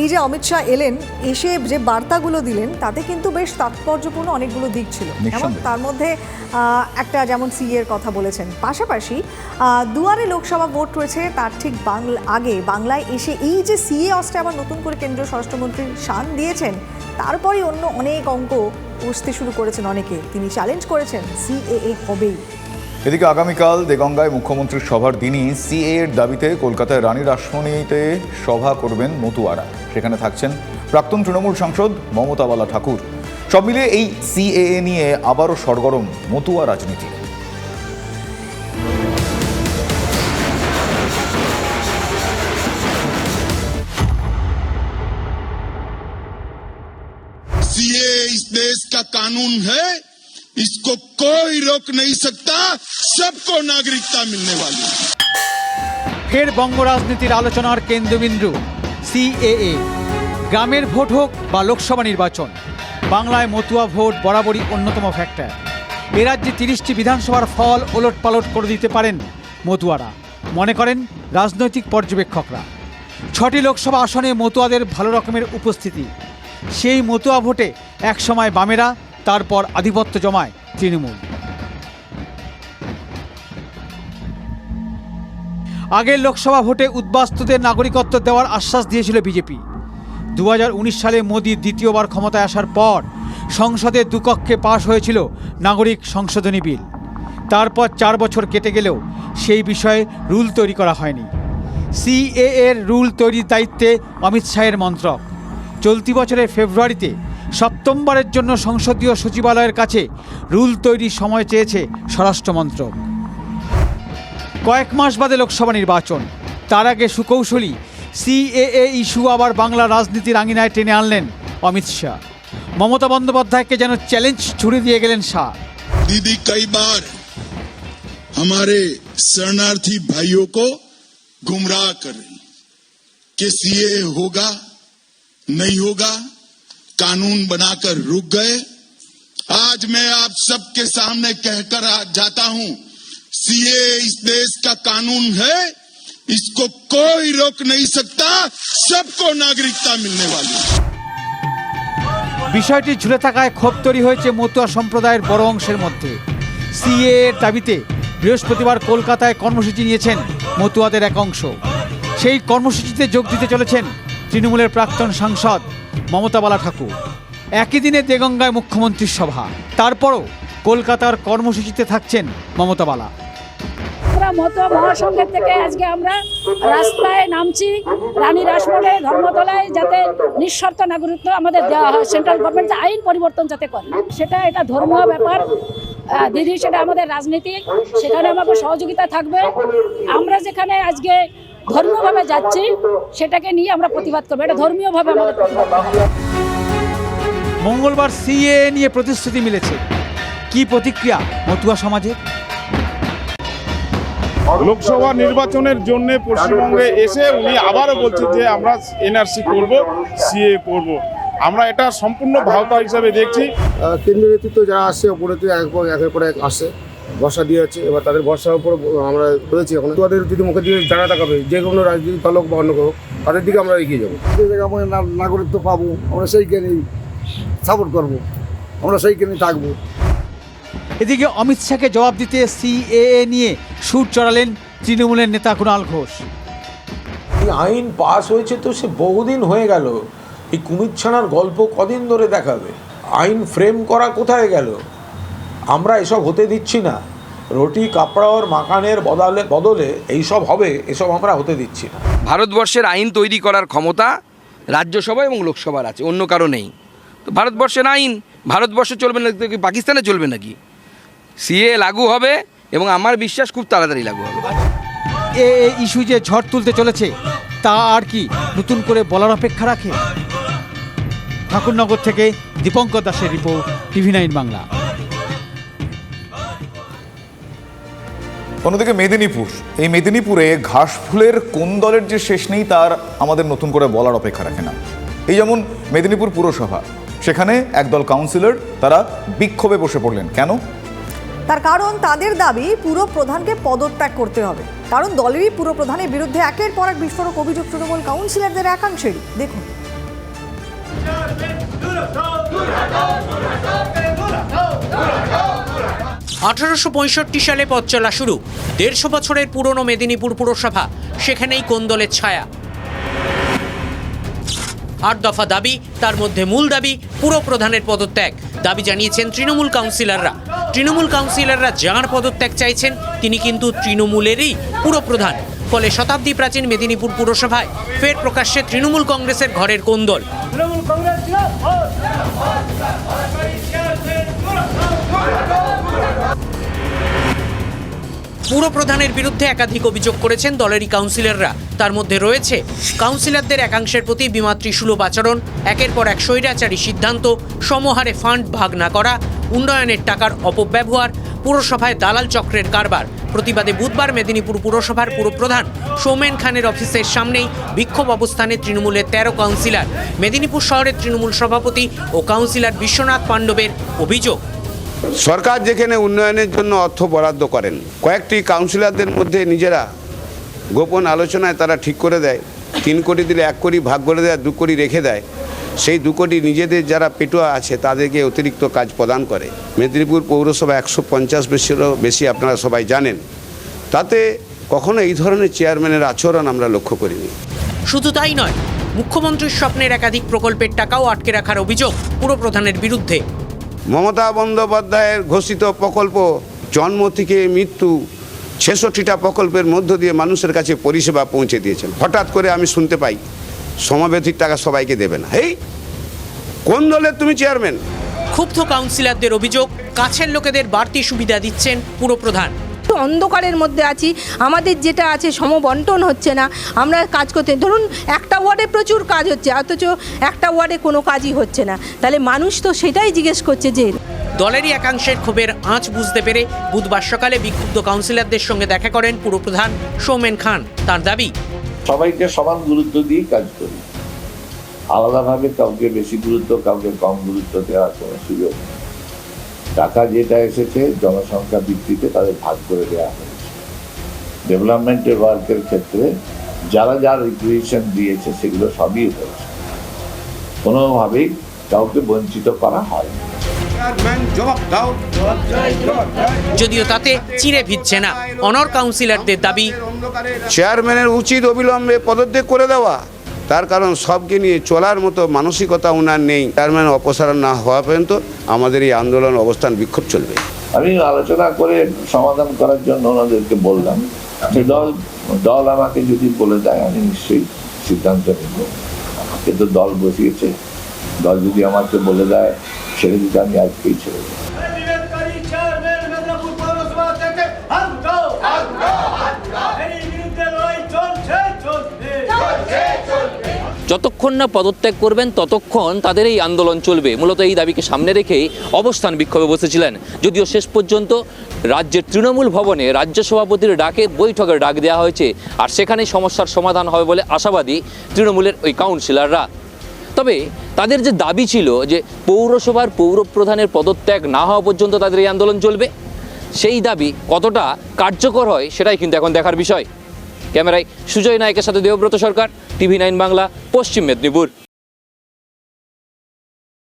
এই যে অমিত শাহ এলেন এসে যে বার্তাগুলো দিলেন তাতে কিন্তু বেশ তাৎপর্যপূর্ণ অনেকগুলো দিক ছিল। এবং তার মধ্যে একটা যেমন সিএর কথা বলেছেন। পাশাপাশি দুয়ারে লোকসভা ভোট রয়েছে তার ঠিক বাংলা আগে বাংলায় এসে এই যে সিএ অস্ত্রে আবার নতুন করে কেন্দ্রীয় স্বরাষ্ট্রমন্ত্রী শান দিয়েছেন তারপরে অন্য অনেক অঙ্ক উঠতে শুরু করেছেন অনেকে। তিনি চ্যালেঞ্জ করেছেন সিএএ হবেই। এদিকে আগামীকাল দেগঙ্গায় মুখ্যমন্ত্রীর সভার দিনই সিএ এর দাবিতে কলকাতায় রানী রাসমণিতে সভা করবেন মতুয়ারা সেখানে থাকছেন প্রাক্তন তৃণমূল সাংসদ মমতা বালা ঠাকুর সব মিলিয়ে এই সিএএ নিয়ে আবারও সরগরম মতুয়া রাজনীতি सीए इस देश का कानून है इसको कोई रोक नहीं सकता सबको नागरिकता मिलने वाली है ফের বঙ্গ রাজনীতির আলোচনার কেন্দ্রবিন্দু সিএএ গ্রামের ভোট হোক বা লোকসভা নির্বাচন বাংলায় মতুয়া ভোট বরাবরই অন্যতম ফ্যাক্টর এ রাজ্যে তিরিশটি বিধানসভার ফল ওলট পালট করে দিতে পারেন মতুয়ারা মনে করেন রাজনৈতিক পর্যবেক্ষকরা ছটি লোকসভা আসনে মতুয়াদের ভালো রকমের উপস্থিতি সেই মতুয়া ভোটে একসময় বামেরা তারপর আধিপত্য জমায় তৃণমূল। আগের লোকসভা ভোটে উদ্বাস্তুদের নাগরিকত্ব দেওয়ার আশ্বাস দিয়েছিল বিজেপি। দু হাজার উনিশ সালে মোদী দ্বিতীয়বার ক্ষমতায় আসার পর সংসদে দুকক্ষে পাশ হয়েছিল নাগরিক সংশোধনী বিল। তারপর চার বছর কেটে গেলেও সেই বিষয়ে রুল তৈরি করা হয়নি। সিএ এর রুল তৈরির দায়িত্বে অমিত শাহের মন্ত্রক। চলতি বছরের ফেব্রুয়ারিতে সপ্তমবারের জন্য সংসদীয় সচিবালয়ের কাছে রুল তৈরির সময় চেয়েছে স্বরাষ্ট্র মন্ত্রক কয়েক মাস বাদে লোকসভা নির্বাচন তার আগে সুকৌশলী সিএএ ইস্যু আবার বাংলা রাজনীতির আঙিনায় টেনে আনলেন অমিত শাহ মমতা বন্দ্যোপাধ্যায়কে যেন চ্যালেঞ্জ ছুড়ে দিয়ে গেলেন শাহ दीदी कई बार हमारे शरणार्थी भाइयों को गुमराह कर रही कि सीए होगा नहीं होगा कानून बनाकर रुक गए आज मैं आप सबके सामने कहकर आ जाता हूं सीए इस देश का कानून है इसको कोई रोक नहीं सकता सबको नागरिकता मिलने वाली है বিষয়টি ঝুলে থাকায় ক্ষোভ তৈরি হয়েছে মতুয়া সম্প্রদায়ের বড় অংশের মধ্যে সিএ এর দাবিতে বৃহস্পতিবার কলকাতায় কর্মসূচি নিয়েছেন মতুয়াদের এক অংশ সেই কর্মসূচিতে যোগ দিতে চলেছেন তৃণমূলের প্রাক্তন সাংসদ মমতা বালা ঠাকুর। একই দিনে দেগঙ্গায় মুখ্যমন্ত্রীর সভা। তারপরও কলকাতার কর্মসূচিতে থাকছেন মমতা বালা আমরা মতুয়া মহাসংঘের থেকে আজকে আমরা রাস্তায় নামছি, রানী রাসমোড়ে ধর্মতলায় যাতে নিঃশর্ত নাগরিকত্ব আমাদের দেওয়া হয়, সেন্ট্রাল গভর্নমেন্ট আইন পরিবর্তন যাতে করে। সেটা এটা ধর্মীয় ব্যাপার দিদি, সেটা আমাদের রাজনীতি, সেখানে আমাকে সহযোগিতা থাকবে। আমরা যেখানে আজকে ধর্মীয়ভাবে যাচ্ছি সেটাকে নিয়ে আমরা প্রতিবাদ করব। এটা ধর্মীয়ভাবে আমাদের। মঙ্গলবার সিএ নিয়ে প্রতিশ্রুতি মিলেছে। কি প্রতিক্রিয়া মতুয়া সমাজের? লোকসভা নির্বাচনের জন্য পশ্চিমবঙ্গে এসে উনি আবারও বলছেন যে আমরা এনআরসি করব সিএ করব। আমরা এটা সম্পূর্ণ ভাওতা হিসাবে দেখছি। কেন্দ্রীয় নেতৃত্ব যারা আসছে ওপরে তো এক পর একের পর এক আসছে ভরসা দিয়ে যাচ্ছে এবার তাদের ভরসার উপর আমরা রয়েছি এখন। তাদের যদি মুখের দিকে যারা তাকাবে যে কোনো রাজনীতি দল হোক বা অন্য কেউ হোক, তাদের দিকে আমরা এগিয়ে যাব। যে জায়গায় আমরা না- নাগরিকত্ব পাবো আমরা সেইখানেই সাপোর্ট করব আমরা সেইখানেই থাকব। এদিকে অমিত শাহকে জবাব দিতে সিএএ নিয়ে সুর চড়ালেন তৃণমূলের নেতা কুণাল ঘোষ। এই আইন পাস হয়েছে তো সে বহুদিন হয়ে গেল। এই কুমির ছানার গল্প কদিন ধরে দেখাবে? আইন ফ্রেম করা কোথায় গেল? আমরা এসব হতে দিচ্ছি না। রুটি কাপড়াওয়ার মাকানের বদলে বদলে এইসব হবে এসব আমরা হতে দিচ্ছি না। ভারতবর্ষের আইন তৈরি করার ক্ষমতা রাজ্যসভা এবং লোকসভার আছে অন্য কারও নেই। তো ভারতবর্ষের আইন ভারতবর্ষে চলবে না কি পাকিস্তানে চলবে নাকি? সিএ লাগু হবে এবং আমার বিশ্বাস খুব তাড়াতাড়ি লাগু হবে। এ এ ইস্যু যে ঝড় তুলতে চলেছে তা আর কি নতুন করে বলার অপেক্ষা রাখে? ঠাকুরনগর থেকে দীপঙ্কর দাসের রিপোর্ট টিভি নাইন বাংলা। অন্যদিকে মেদিনীপুর এই মেদিনীপুরে ঘাস ফুলের কোন দলের যে শেষ নেই তার আমাদের নতুন করে বলার অপেক্ষা রাখে না এই যেমন মেদিনীপুর পুরসভা সেখানে একদল কাউন্সিলর তারা বিক্ষোভে বসে পড়লেন কেন তার কারণ তাদের দাবি পুরো প্রধানকে পদত্যাগ করতে হবে কারণ দলেরই পুরো প্রধানের বিরুদ্ধে একের পর এক বিস্ফোরক অভিযোগ তৃণমূল কাউন্সিলরদের একাংশেরই দেখুন আঠারোশো পঁয়ষট্টি সালে পথ চলা শুরু দেড়শো বছরের পুরনো মেদিনীপুর পুরসভা সেখানেই কোন্দলের ছায়া আট দফা দাবি তার মধ্যে মূল দাবি পুরো প্রধানের পদত্যাগ দাবি জানিয়েছেন তৃণমূল কাউন্সিলররা তৃণমূল কাউন্সিলররা যাঁর পদত্যাগ চাইছেন তিনি কিন্তু তৃণমূলেরই পুরো প্রধান ফলে শতাব্দী প্রাচীন মেদিনীপুর পুরসভায় ফের প্রকাশ্যে তৃণমূল কংগ্রেসের ঘরের কোন্দল পুরো প্রধানের বিরুদ্ধে একাধিক অভিযোগ করেছেন দলেরই কাউন্সিলররা। তার মধ্যে রয়েছে, কাউন্সিলরদের একাংশের প্রতি বিমাতৃ সুলভ আচরণ, একের পর এক স্বৈরাচারী সিদ্ধান্ত, সমহারে ফান্ড ভাগ না করা, উন্নয়নের টাকার অপব্যবহার, পুরসভায় দালাল চক্রের কারবার। প্রতিবাদে বুধবার মেদিনীপুর পুরসভার পুরপ্রধান সৌমেন খানের অফিসের সামনেই বিক্ষোভ অবস্থানে তৃণমূলের তেরো কাউন্সিলর। মেদিনীপুর শহরের তৃণমূল সভাপতি ও কাউন্সিলর বিশ্বনাথ পাণ্ডবের অভিযোগ। সরকার যেখানে উন্নয়নের জন্য অর্থ বরাদ্দ করেন, কয়েকটি কাউন্সিলরদের মধ্যে নিজেরা গোপন আলোচনায় তারা ঠিক করে দেয়, তিন কোটি দিলে এক কোটি ভাগ করে দেয়, দু কোটি রেখে দেয়। সেই দু কোটি নিজেদের যারা পেটুয়া আছে, তাদেরকে অতিরিক্ত কাজ প্রদান করে। মেদিনীপুর পৌরসভা একশো পঞ্চাশ বেশিরও বেশি আপনারা সবাই জানেন। তাতে কখনো এই ধরনের চেয়ারম্যানের আচরণ আমরা লক্ষ্য করিনি। শুধু তাই নয়, মুখ্যমন্ত্রীর স্বপ্নের একাধিক প্রকল্পের টাকাও আটকে রাখার অভিযোগ পুরপ্রধানের বিরুদ্ধে। মমতা বন্দ্যোপাধ্যায়ের ঘোষিত প্রকল্প, জন্ম থেকে মৃত্যু, ছেষট্টিটা প্রকল্পের মধ্য দিয়ে মানুষের কাছে পরিষেবা পৌঁছে দিয়েছেন। হঠাৎ করে আমি শুনতে পাই সমবেধির টাকা সবাইকে দেবে না। এই কোন দলের তুমি চেয়ারম্যান? ক্ষুব্ধ কাউন্সিলরদের অভিযোগ, কাছের লোকেদের বাড়তি সুবিধা দিচ্ছেন পুরপ্রধান। অন্ধকারের মধ্যে আছি আমাদের যেটা আছে সমবন্টন হচ্ছে না আমরা কাজ করতে ধরুন একটা ওয়ার্ডে প্রচুর কাজ হচ্ছে অথচ একটা ওয়ার্ডে কোনো কাজই হচ্ছে না। তাহলে মানুষ তো সেটাই জিজ্ঞেস করছে যে দলেরই একাংশের ক্ষোভের আঁচ বুঝতে পেরে বুধবার সকালে বিক্ষুব্ধ কাউন্সিলরদের সঙ্গে দেখা করেন পুরপ্রধান সৌমেন খান। তার দাবি সবাইকে সমান গুরুত্ব দিয়ে কাজ করি। আলাদাভাবে কাউকে বেশি গুরুত্ব কাউকে কম গুরুত্ব দেওয়ার কোনো সুযোগ নেই। টাকা যেটা এসেছে জনসংখ্যা ভিত্তিতে তাদের ভাগ করে দেওয়া হয়েছে। ডেভেলপমেন্টের ওয়ার্কের ক্ষেত্রে যারা যার রিকুয়েশন দিয়েছে সেগুলো সবই হয়েছে। কোনোভাবেই কাউকে বঞ্চিত করা হয়নি যদিও তাতে চিড়ে ভিজছে না অনর কাউন্সিলরদের দাবি চেয়ারম্যানের উচিত অবিলম্বে পদত্যাগ করে দেওয়া। তার কারণ সবকে নিয়ে চলার মতো মানসিকতা ওনার নেই। তার মানে অপসারণ না হওয়া পর্যন্ত আমাদের এই আন্দোলন অবস্থান বিক্ষোভ চলবে। আমি আলোচনা করে সমাধান করার জন্য ওনাদেরকে বললাম দল দল আমাকে যদি বলে দেয়, আমি নিশ্চয়ই সিদ্ধান্ত নেব। কিন্তু দল বসিয়েছে। দল যদি আমাকে বলে দেয় ছেড়ে দিতে আমি আজকেই ছেড়ে দেবো। যতক্ষণ না পদত্যাগ করবেন, ততক্ষণ তাদের এই আন্দোলন চলবে। মূলত এই দাবিকে সামনে রেখেই অবস্থান বিক্ষোভে বসেছিলেন। যদিও শেষ পর্যন্ত রাজ্যের তৃণমূল ভবনে রাজ্য সভাপতির ডাকে বৈঠকের ডাক দেওয়া হয়েছে, আর সেখানেই সমস্যার সমাধান হবে বলে আশাবাদী তৃণমূলের ওই কাউন্সিলররা। তবে তাদের যে দাবি ছিল যে পৌরসভার পৌরপ্রধানের পদত্যাগ না হওয়া পর্যন্ত তাদের এই আন্দোলন চলবে, সেই দাবি কতটা কার্যকর হয় সেটাই কিন্তু এখন দেখার বিষয়। ক্যামেরায় সুজয় নায়কের সাথে দেবব্রত সরকার টিভি নাইন বাংলা পশ্চিম মেদিনীপুর।